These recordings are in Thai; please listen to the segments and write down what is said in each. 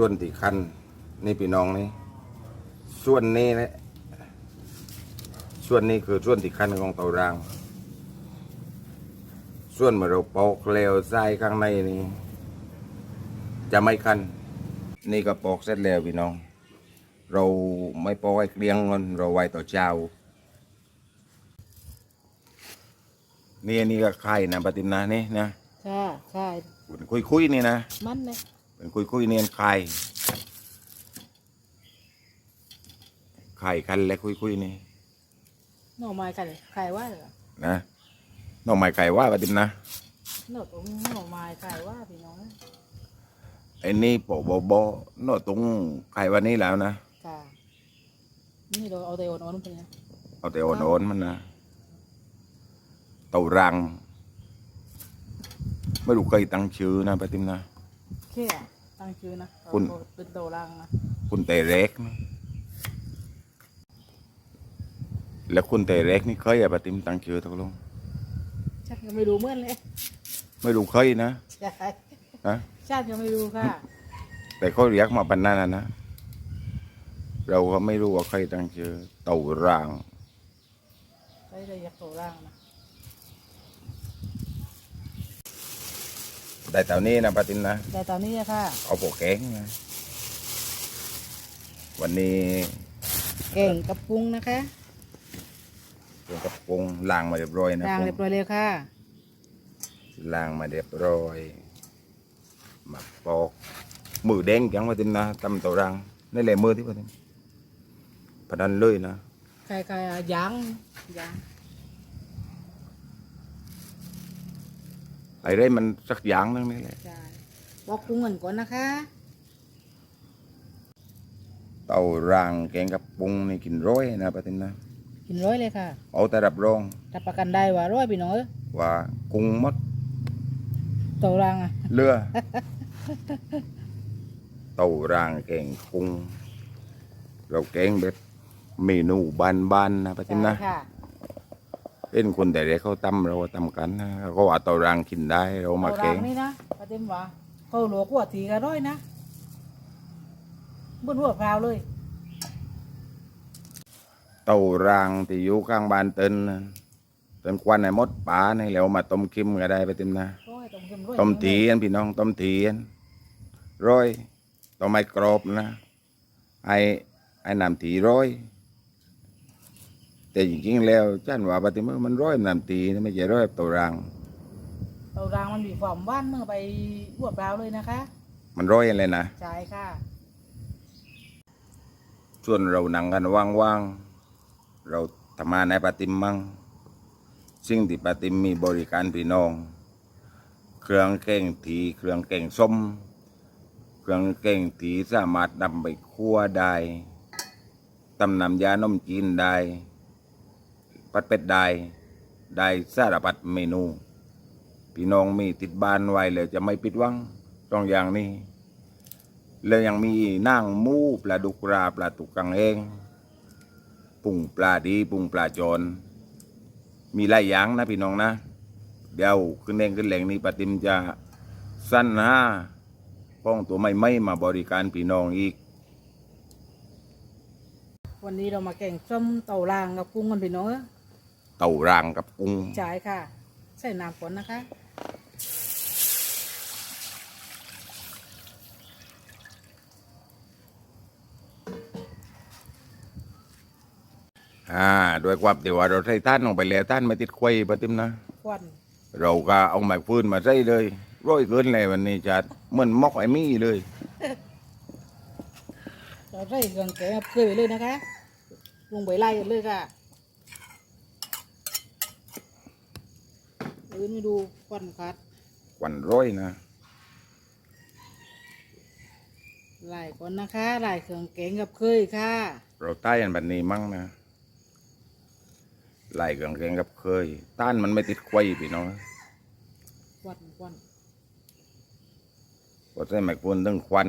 ส่วนที่คันนี่พี่น้องนี่ส่วนนี้นะส่วนนี้คือส่วนที่คันของเตาราง ส่วนเมื่อเราปอกแล้วไส้ข้างในนี่จะไม่คัน นี่ก็ปอกเสร็จแล้วพี่น้อง เราไม่ปอกไว้เกลียงมันเราไว้ต่อเจ้านี่อันนี่ก็ไข่นะปฏิมนะนี่นะค่ะใช่เป็นคุยๆนี่นะมันเลย เป็นคุยคุยๆเนียนไข่ไข่คันและคุยคุยๆนี่หน่อไม้กันไข่ว่าเหรอนะน้องใหม่ไก่ว่าปฏิมนะหน่อตรงหน่อไม้ไข่ว่าพี่น้องไอ้นี่โปะโบโบโนตรงไข่วันนี้แล้วนะค่ะนี่เราเอาแต่อ่อนๆไปนะเอาแต่อ่อนๆมันนะเต่ารังไม่รู้เคยตั้งชื่อนะปฏิมนะแค่ ตั้งชื่อนะคุณเอาเป็นโตรังนะคุณเตเร็กนะแล้วคุณเตเร็กนี่เคยอะปฏิมตั้งชื่อตกลงชักยังไม่รู้เหมื่อนเลยไม่รู้เคยนะใช่นะชาติยังไม่รู้ค่ะ แต่เขาเรียกมาปันนั้นนะนะเราก็ไม่รู้ว่าใครตั้งชื่อเต่าร่างใช่เลยอยากโตรังนะ ได้เต่านี้นะปาตินนะ แต่ตอนนี้อะค่ะ เอาโปกแกงนะ วันนี้เก่งกับปรุงนะคะผมกับปรุงล้างมาเรียบร้อยนะล้างเรียบร้อยเลยค่ะ ล้างมาเรียบร้อยหมักปอก มือแดงจังปาตินนะตำเต่าร่างนี่แหละมือที่ปาตินพนันเลยนะไข่ไข่ยางยาง ไอ้ได้มันสักอย่างนึงนี่แหละใช่บอกปรุงเงินก่อนนะคะ เต่าร่างแกงกับปรุงนี่กินร้อยนะปาตินนะ กินร้อยเลยค่ะเอาแต่รับรองรับประกันได้ว่าร้อยพี่น้องเอ้ยว่ากุ้งหมดโตรังอะเรือ เต่าร่างแกงกุ้งเราแกงแบบเมนูบานๆนะปาตินนะใช่ค่ะ เป็นคนแต่เด็กเขาตำเราก็ตำกันนะเขาว่าเต่ารังกินได้เรามาโตแกรังงนี่นะประเด็นว่าเขาหลวกหัวตีกันร้อยนะบนหัวพราวเลย เต่ารังที่อยู่ข้างบ้านเตินน่ะเตินควันในมดป่าในแล้วมาต้มคิมก็ได้ไปเต็มนะร้อยต้มเค็มร้อยต้มตีอันพี่น้องต้มตีอันร้อยต้มไม่กรอบนะไอ้ไอ้น้ำตีร้อย แต่จริงๆแล้วจันว่าปฏิมามันร้อยน้ำตีนะไม่ใช่ร้อยเต่ารังโตรังมันมีความหว่านเมื่อไปหัวพราวเลยนะคะ มันร้อยอะไรนะใช่ค่ะ ส่วนเรานั่งกันว่างๆเราทำงานในปาติมมั่งสิ่งที่ปาติมมีบริการพี่น้อง เครื่องแกงถีเครื่องแกงส้ม เครื่องแกงถีสามารถนำไปคั่วได้ตำน้ำยานมจีนได้ ปัดเป็ดได้ได้สารพัดเมนู พี่น้องมีติดบ้านไว้เลยจะไม่ปิดวังต้องอย่างนี้ แล้วยังมีนั่งมูปลาดุกราปลาตุกกังเองปุ่งปลาดีปุ่งปลาจร มีหลายอย่างนะพี่น้องนะ เดี๋ยวขึ้นเองขึ้นแหล่งนี้ปาติมจะสั้นนะป้องตัวไม่ไม่มาบริการพี่น้องอีก วันนี้เรามาแกงส้มเต่ารางกับกุ้งกันพี่น้องเอ้ย เต่าร่างกับกุ้งใช่ค่ะ ใส่น้ำฝนนะคะ อ่าโดวยความที่ว่าเราใส่ท่านลงไปแล้วท่านไม่ติดควยปาติมนะ ควันเราก็เอาไม้ฟืนมาใส่เลยร้อยเกินเลยวันนี้จะเหมือนมอกไอ้มี่เลย เราใส่เครื่องแกงเกลือเลยนะคะ ลงไปไล่เลยค่ะ เออนี่ดูควันคัดควันร้อยนะไล่ก่อนนะคะไล่เครื่องแกงกับเคยค่ะ เราใต้กันแบบนี้มั่งนะไล่เครื่องแกงกับเคย ต้านมันไม่ติดควยพี่น้องควันควันก็ใช้ไม้ปูนตึงควัน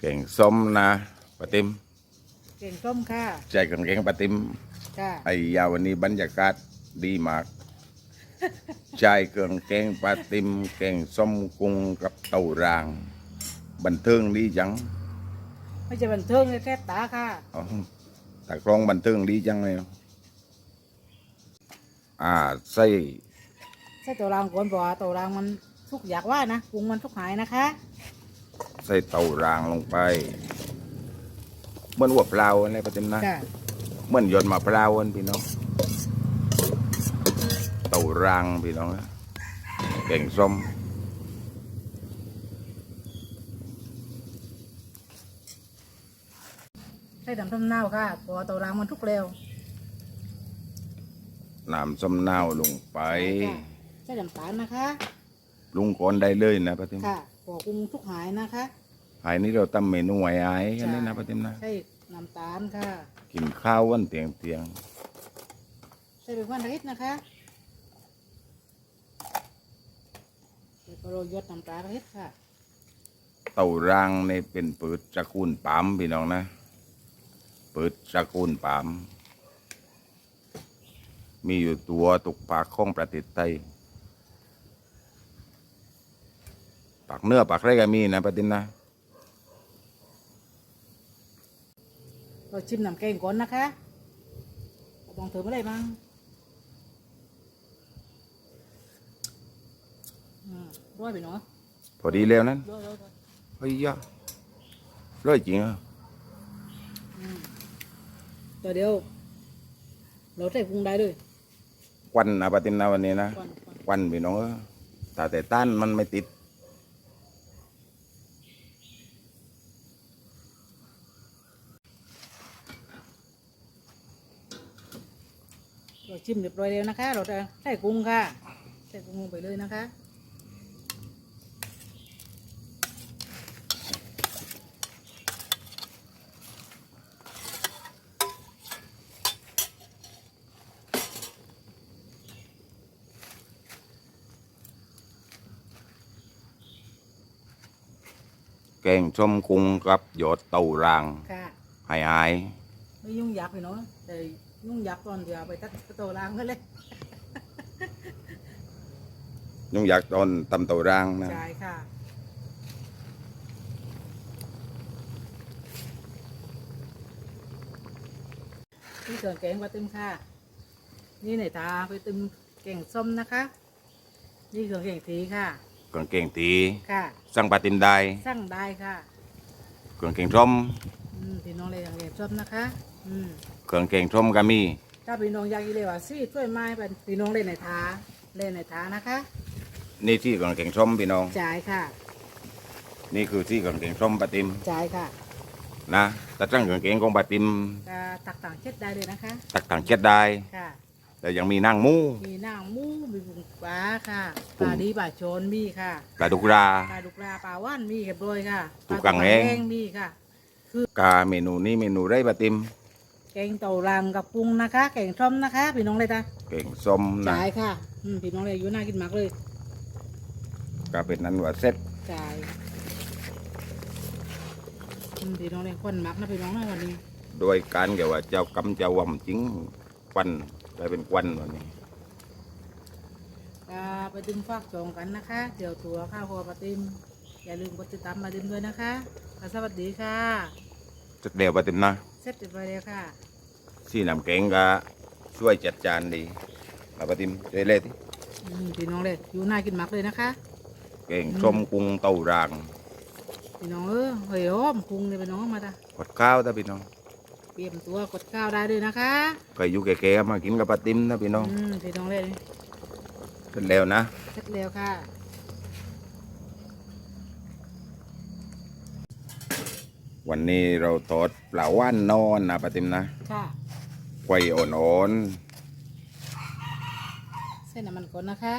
เก่งส้มนะปาติมแกงส้มค่ะ ใจเครื่องแกงปาติม ค่ะไอ้ยาวันนี้บรรยากาศดีมากใช้เครื่องแกงปลาติมแกงส้มกุ้งกับเต่าราง บันเทิงดีจังไม่ใช่บันเทิงเลยแค่ตาค่ะอ๋อตากลองบันเทิงดีจังเลยอ่าใส่ใช่ตัวรางก่อนบอกว่าตัวรางมันทุกอยากว่านะปรุงมันทุกหายนะคะ ใส่เต่ารางลงไปเหมื่อนหัวเปล่าอะไรประเต็มนะค่ะ เหมื่อนหยนต์มาเปล่าอันพี่น้องเต่ารางพี่น้องนะแกงส้มใช่ดำต้มเน่าค่ะเพอตัวรางมันทุกเร็วน้ำส้มนาวลงไปค่ะใช่ดำตาลนะคะลุงก่อนได้เลยนะประเต็มค่ะปอปรุงทุกหายนะคะ หายนี้เราทำเมนูไว้ไอ้กันนี่นะประเต็มนะใช่ น้ำตาลค่ะ กินข้าววันเตียงเตียงใช่เป็นวันอาทิตย์นะคะเดี๋ยวก็โรยยศน้ำตาลอาทิตย์ค่ะ เต่ารางในเป็นปืดตระกูลปามพี่น้องนะปืดตระกูลปาม มีอยู่ตัวตุกปากของประเทศไทยปากเนื้อปากไรก็มีนะประเด็นนะ เราชิมน้ำแกงก่อนนะคะลองเติมอะไรบ้างอืมร้อยไปเนาะพอดีแล้วนั้นร้อยร้อยร้อยเฮ้ยยะร้อยจริงเหรออืมตัวเดียวเราใส่ปรุงได้เลยควันนะประเด็นนะวันนี้นะก่อนก่อนควันพี่น้องเอ้ยแต่แต่ต้านมันไม่ติด เราชิมเรียบร้อยแล้วนะคะ เราจะใส่กุ้งค่ะ ใส่กุ้งลงไปเลยนะคะแกงส้มกุ้งกับหยอดเต่ารางค่ะหายหายไม่ยุ่งยากเลยเนาะแต่ ยุ่งยากตอนเดียวเอาไปตัดโตวล้างกันเลย ยุ่งอยากตอนตำเต่ารางนะ ใช่ค่ะ นี่เครื่องแกงปลาตึมค่ะ นี่ไหนตาไปตึมแกงส้มนะคะ นี่เครื่องแกงทีค่ะเครื่องแกงตีค่ะ สั่งปลาติมได้สั่งได้ค่ะเครื่องแกงส้มอืมพี่น้องเลยอย่างแกงส้มนะคะ อืมเค รื่องแกงส้มก็มี ถ้าพี่น้องอยากกินเลยว่าซี่ช่วยไม้เป็นพี่น้องเล่นในท้าเล่นในท้านะคะนี่ที่เครื่องแกงส้มพี่น้อง จ่ายค่ะนี่คือที่เครื่องแกงส้มปลาติมจ่ายค่ะนะแต่สั่งเครื่องแกงของปลาติมก็ตักต่างเช็ดได้เลยนะคะ ตักต่างเช็ดได้ค่ะแต่ยังมีนางหมูมีหน้าหมูมีบุงปลาค่ะบุ้ปลางดีปลาโชนมีค่ะปลาดุกราปลาดุกราปลาว่านมีเก็บโรยค่ะตุกปลากังแห้งมีค่ะกาเมนูนี้เมนูไรปลาติม แกงเต่ารังกับปรุงนะคะ แกงส้มนะคะ พี่น้องเลยจ้ะแกงส้มนะจ่ายค่ะอืมพี่น้องเลยอยู่น่ากินมากเลยก็เป็นนั้นว่าเสร็จจ่ายอืมพี่น้องเลยคนมักนะพี่น้องนะวันนี้ โดยการแกว่าเจ้ากำเจ้าว่ำจริงควันกลายเป็นควันวันนี้ก็ไปดึงฟากจองกันนะคะ เดี๋ยวตัวข้าวคอปลาติมอย่าลืมกดติดตามมาดิมด้วยนะคะค่ะสวัสดีค่ะ เสร็จแล้วปลาติมนะเสร็จเรียบร้อยแล้วค่ะที่นำแกงก็ช่วยจัดจานดีเอาปลาติมช่วยเล่ที่อืมพี่น้องเลยอยู่น่ากินมากเลยนะคะ แกงส้มกุ้งเต้ารางพี่น้องเออเฮ้ยอ้อมพุงเลยพี่น้องมาจ้ะกดข้าวถ้าพี่น้องเตรียมตัวกดข้าวได้เลยนะคะเคยอยู่แก่ๆมากินกับปลาติมนะพี่น้องอืมพี่น้องเลยเสร็จแล้วนะเสร็จแล้วค่ะ วันนี้เราทอดปลาว่านนอนนะปลาติมนะค่ะไฟอ่อนเส้นน้ำมันก่อนนะคะ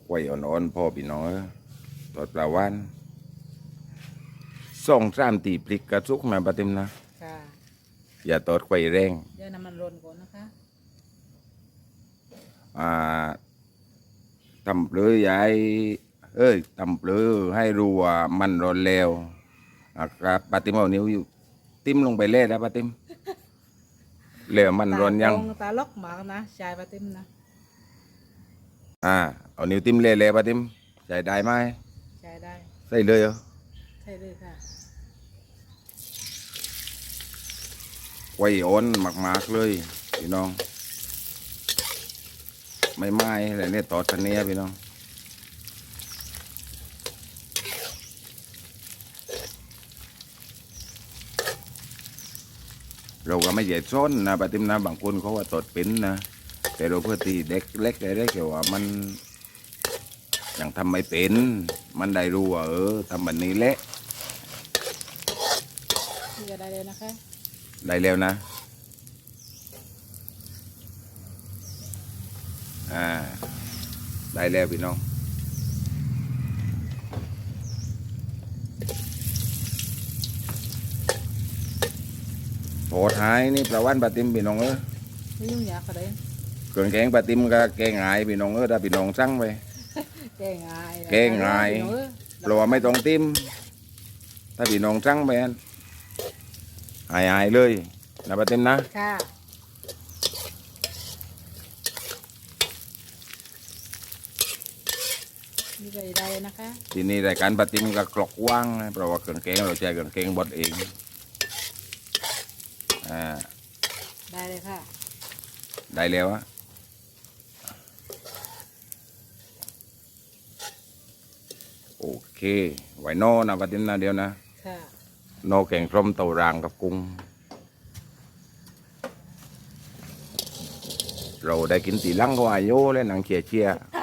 ๆไฟอ่อนๆพ่อพี่น้องเอ้ยทอดปลาว่านสองสามตีพริกกระซุกนะปลาติมนะ ค่ะอย่าทอดไฟแรงเดี๋ยวน้ำมันร้อนก่อนนะคะ อ่าทำเปลือยาย เอ้ยทำเปลือให้รู้ว่ามันร้อนแล้วอะครับปาติมเอานิ้วอยู่ติ้มลงไปเล่นะปาติมเหลวมันร้อนยังตาตรงตาล็อกหมากนะชายปาติมนะอ่าเอานิ้วติ้มเละๆปะติ้มใส่ได้ไหมชายได้ใส่เลยเหรอใช่เลยค่ะไว้อ่อนมากๆเลยพี่น้อง ไม่ไหม้อะไรเนี่ยตอดทันเนี้ยพี่น้อง เราก็ไม่ใหญ่ซ้นนะปฏิมนะบางคนเขาว่าตดเป็นนะ แต่เราเพื่อตีเด็กเล็กได้แค่ว่ามันยังทำไม่เป็น มันได้รู้ว่าเออทำแบบนี้แหละนี่ก็ได้เลยนะคะ ได้แล้วนะ อ่า ได้แล้วพี่น้อง โหท้ายนี่ประวันปฏิมพี่น้องเออไม่ยุ่งยากอะไรเครื่องแกงปฏิมก็แกงหายพี่น้องเออถ้าพี่น้องสั่งไปแก้ง่ายนะแก้ง่ายเออเพราะว่าไม่ต้องติ้มถ้าพี่น้องสั่งไปอันหายหายๆเลยนะปฏิมนะค่ะนี่ก็ได้เลยนะคะทีนี้รายการปฏิมก็กรอกว่างนะเพราะว่าเครื่องแกงเราใช้เครื่องแกงบดเอง อ่า ได้เลยค่ะ ได้แล้วอะโอเค ไว้โนนะปฏิมนะเดียวนะ ค่ะโนแกงส้มเตารางกับกุ้ง เราได้กินตีลังก็อายุแล้วหนังเชียเชียๆ